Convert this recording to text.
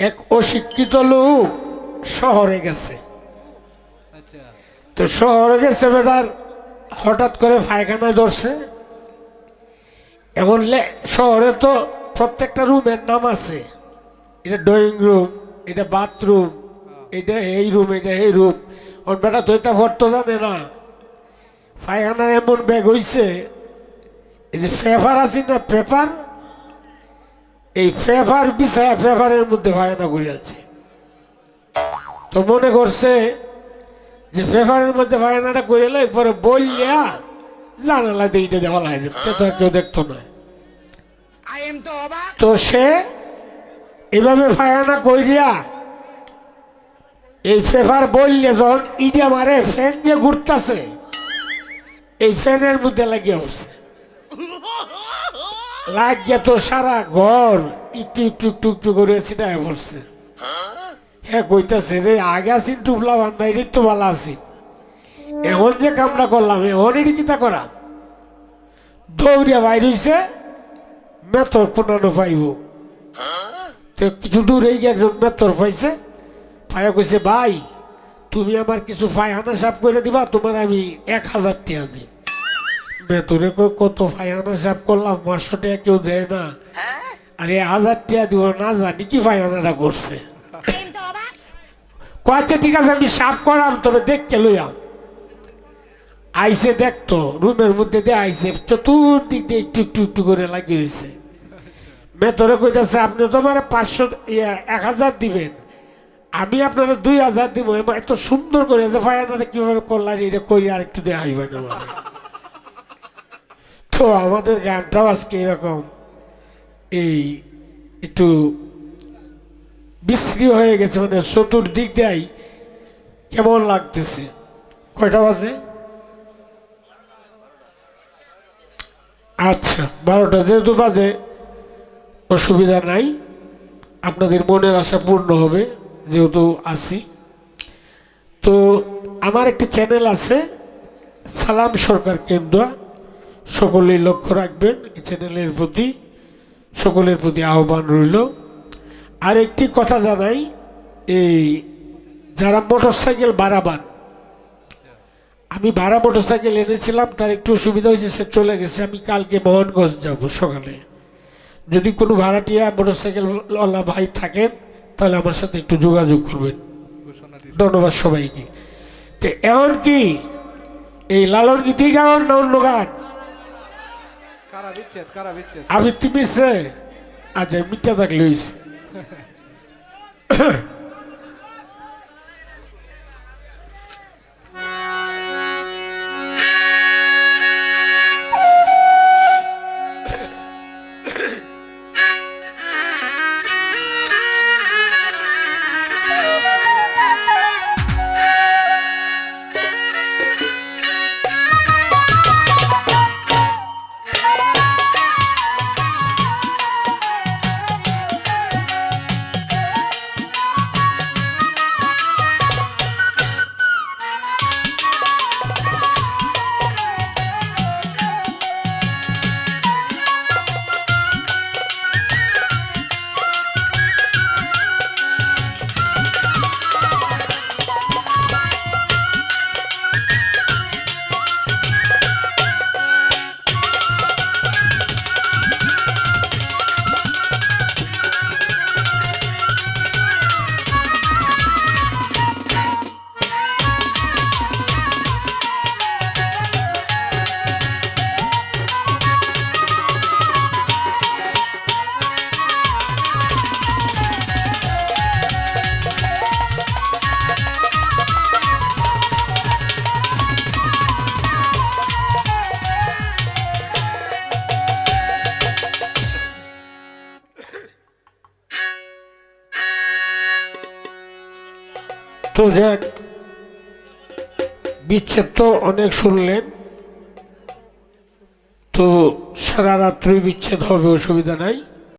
এক অশিক্ষিত লোক শহরে গেছে। আচ্ছা। তো শহরে গেছে বেটার হঠাৎ করে পায়খানায় ধরছে। এখন শহরে তো প্রত্যেকটা রুমের নাম আছে। এটা ড্রয়িং রুম এটা বাথরুম এটা এই রুম এটা এই রুম। ওর বেটা দইটা ভরতো জানে না। পায়খানার এমন ব্যাগ হইছে এই যে পেপার আছে না পেপার? এই পেপার বিছায়া পেপারের মধ্যে পায়খানা করে আছে। তো মনে করছে যে পেপারের মধ্যে পায়খানাটা করে এলো পরে বললিয়া জানালা দিয়ে দেওয়া লাগে। তো আর কেউ দেখতো না। তো সে এভাবে ফায়ানা কইরিয়া এই পেপার বললে যখন ইডিয়া মারে ফ্যান যে ঘুরতাছে। এই ফ্যানের মধ্যে লাগিয়ে বসে লাগিয়ে তো সারা ঘর একটু একটু একটু একটু করে সেটা পড়ছে। হ্যাঁ কইতাছে রে, আগে আসিন টুপলা বান্ধা এটি তো ভালো আছি। এখন যে কামটা করলাম, এখন এটি চিন্তা করা? দৌড়িয়া বাইর হইছে, মেতর কোনানো পাইব। তো কিছু দূর এই একজন মেতর পাইছে, পায়া কইছে, ভাই, তুমি আমার কিছু ফায়হানা সাফ করে দিবা, তোমার আমি এক হাজার টাকা দিই কই কত ফায়হানা সাপ করলাম পাঁচশো টাকা কেউ দেয় না। আরে হাজার টাকা দিব না জানি কি ফায়হানাটা করছে। কয়েছে ঠিক আছে আমি সাফ করাম তবে দেখকে লইয়াম আইসে দেখতো রুমের মধ্যে দিয়ে আইসে চতুর্দিক দিয়ে একটু একটু একটু করে লাগিয়ে রয়েছে মেতরে কইতেছে আপনি তো আমার পাঁচশো এক হাজার দিবেন। আমি আপনারা দুই হাজার দিব। এত সুন্দর করে যে ভাই আপনারা কীভাবে করলেন এটা করি আর একটু দেওয়া হইবে না আমারে। তো আমাদের গানটাও আজকে এরকম। এই একটু বিশ্রী হয়ে গেছে মানে চতুর্দিক দেয় কেমন লাগতেছে। কয়টা বাজে? আচ্ছা বারোটা যেহেতু বাজে, অসুবিধা নাই। আপনাদের মনের আশা পূর্ণ হবে, যেহেতু আছি। তো আমার একটি চ্যানেল আছে, সালাম সরকার কেন্দ্র। সকলেই লক্ষ্য রাখবেন চ্যানেলের প্রতি, সকলের প্রতি আহ্বান রইল। আর একটি কথা জানাই, এই যারা মোটর সাইকেল বাড়াবান আমি ভাড়া মোটর সাইকেল এনেছিলাম, তার একটু অসুবিধা হয়েছে, সে চলে গেছে, আমি কালকে মোহনগঞ্জ যাব সকালে। যদি কোনো ভাড়াটিয়া মোটর সাইকেলওয়ালা ভাই থাকেন, তাহলে আমার সাথে একটু যোগাযোগ করবেন। ধন্যবাদ সবাইকে। তো এমন কি এই লালন গীতি গান না অন্য গান কারা বিচ্ছেদ কারা বিচ্ছেদ আবৃত্তি মিশছে আচ্ছা মিথ্যা থাকলে তো যাক বিচ্ছেদ তো অনেক শুনলেন। তো সারা রাত্রি বিচ্ছেদ হবে অসুবিধা নাই।